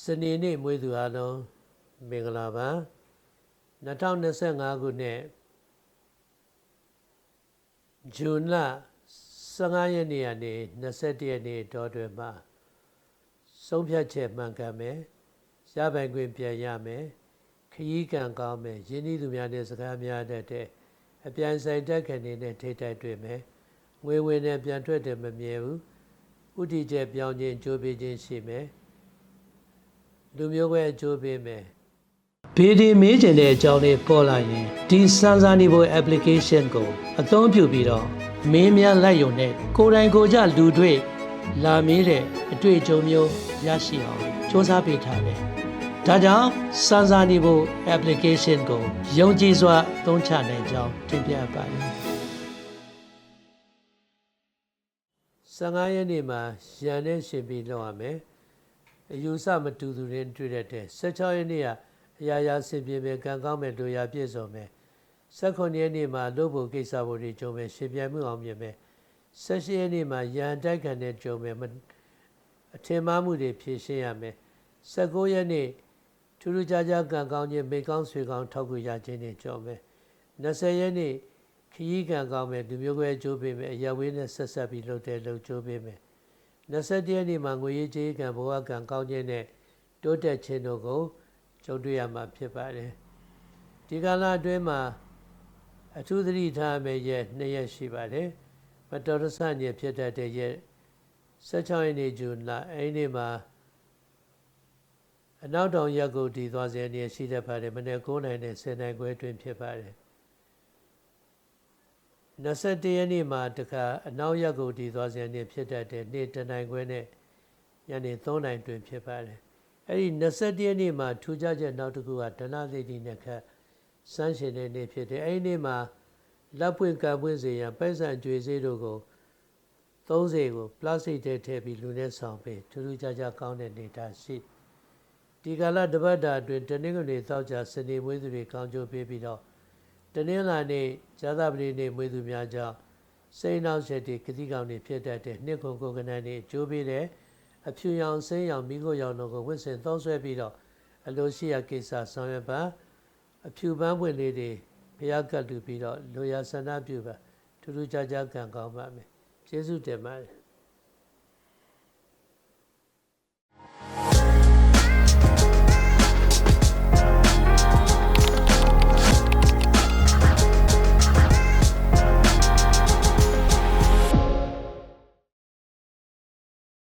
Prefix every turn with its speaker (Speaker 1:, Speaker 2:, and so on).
Speaker 1: စနေနေ့မွေးသူအားလုံးမင်္ဂလာပါ2025ခုနှစ်ဇွန်လ15ရက်နေ့ကနေ21ရက်နေ့တောတွင်မှာဆုံးဖြတ်ချက်မှန်ကန်မယ်ရပိုင်ခွင့်ပြန်ရမယ်ခရီးကံကောင်းမယ်ရင်းနှီးသူများနဲ့စကားများတတ်တဲ့အပြိုင်ဆိုင်တက်ခံနေတဲ့ထိတိုက်တွေ့မယ်ငွေဝင်နဲ့ပြန်ထွက်တယ်မမြဲဘူးဥတီချက်ပြောင်းခြင်းကြိုးပေးခြင်းရှိမယ် လူမျိုးပဲအကျိုးပေးမယ်ဘေဒီမေးကျင်တဲ့အကြောင်းလေးပေါ်လာရင်ဒီစမ်းစာနေဖို့ application ကို အသုံးပြုပြီးတော့မင်းများလိုက်ရုံနဲ့ကိုယ်တိုင်ကိုယ်ကြလူတွေ့လာမေးတဲ့အတွေ့အကြုံမျိုးရရှိအောင်စ조사ပေးထားတယ်။ဒါကြောင့်စမ်းစာနေဖို့ application ကိုယုံကြည်စွာအသုံးချနိုင်ကြောင်းတင်ပြပါတယ်။15ရက်နေ့မှာရန်နဲ့ရှင်ပြီးလောက်ရမယ်။ အယူဆမတူသူတွေတွေ့ရတဲ့16ရက်နေ့ကအရာရာဆင်ပြေမယ်ကံကောင်းမယ်တို့ရာပြည့်စုံမယ်18ရက်နေ့မှာလုပ်ဖို့ကိစ္စဖို့တွေကြုံမယ်ရှင်ပြိုင်မှုအောင်မြင်မယ်18ရက်နေ့မှာရန်တိုက်ခံတဲ့ကြုံမယ်အထင်မှားမှုတွေဖြေရှင်းရမယ်19ရက်နေ့ထူးထူးခြားခြားကံကောင်းခြင်းမိကောင်းဆွေကောင်းထောက်ကူရခြင်းတွေကြုံမယ်20ရက်နေ့ခရီးကံကောင်းမယ်လူမျိုးကွဲအကျိုးပေးမယ်အရဝေးနဲ့ဆက်ဆက်ပြီးလုပ်တဲ့လုပ်ကျိုးပေးမယ် 21ရက်နေ့မှာငွေရေးကြေးကံဘဝကံကောင်းခြင်းနဲ့တိုးတက်ခြင်းတို့ကိုကြုံတွေ့ရမှာဖြစ်ပါတယ်ဒီကာလအတွင်းမှာအထူးသတိထားမယ့်ရက်နှစ်ရက်ရှိပါတယ်မတော်တဆညဖြစ်တတ်တဲ့ရက်16ရက်နေ့ဇွန်လအဲ့ဒီမှာအနောက်တောင်ရက်ကိုတည်သွားစေနေရှိတတ်ပါတယ်မနေ့9နိုင်နဲ့10နိုင်ခွဲအတွင်းဖြစ်ပါတယ် 21ရက်နေ့မှာတခါအနောက်ရက်ကိုတည်သွားစေနေဖြစ်တတ်တဲ့နေ့တနိုင်ခွဲနဲ့ညနေ3နိုင်တွင်ဖြစ်ပါတယ်အဲ့ဒီ21ရက်နေ့မှာထူးခြားချက်နောက်တစ်ခုကဒဏသိတိနဲ့ခတ်စမ်းရှင်တဲ့နေ့ဖြစ်တယ်အဲ့ဒီနေ့မှာလက်ပွင့်ကံပွင့်စေရန်ပိုက်ဆံကြွေစေးတို့ကို30ကိုပလတ်စတစ်ထဲထည့်ပြီးလူနဲ့ဆောင်ပေးထူးထူးခြားခြားကောင်းတဲ့နေတာရှိဒီကလာတပတ်တာအတွင်းတနင်္ဂနွေသောက်ကြစနေမွေးသူတွေကောင်းကျိုးပေးပြီးတော့ တနင်္လာနေ့ဇာသပတိနေ့မွေးသူများကြောင့်စိတ်နောက်ဆက်တွေကတိကောင်တွေဖြစ်တတ်တဲ့နှစ်ခုကိုကနန်းတွေအကျိုးပေးတဲ့အဖြူရောင်ဆင်းရောင်မိခိုးရောင်တို့ကိုဝစ်စင်သုံးဆွဲပြီးတော့အလိုရှိရာကိစ္စဆောင်ရွက်ပါအဖြူပန်းပွင့်လေးတွေဘုရားကတ်လူပြီးတော့လိုရာဆန္ဒပြုပါထူးထူးခြားခြားကံကောင်းပါမယ်ကျေးဇူးတင်ပါတယ်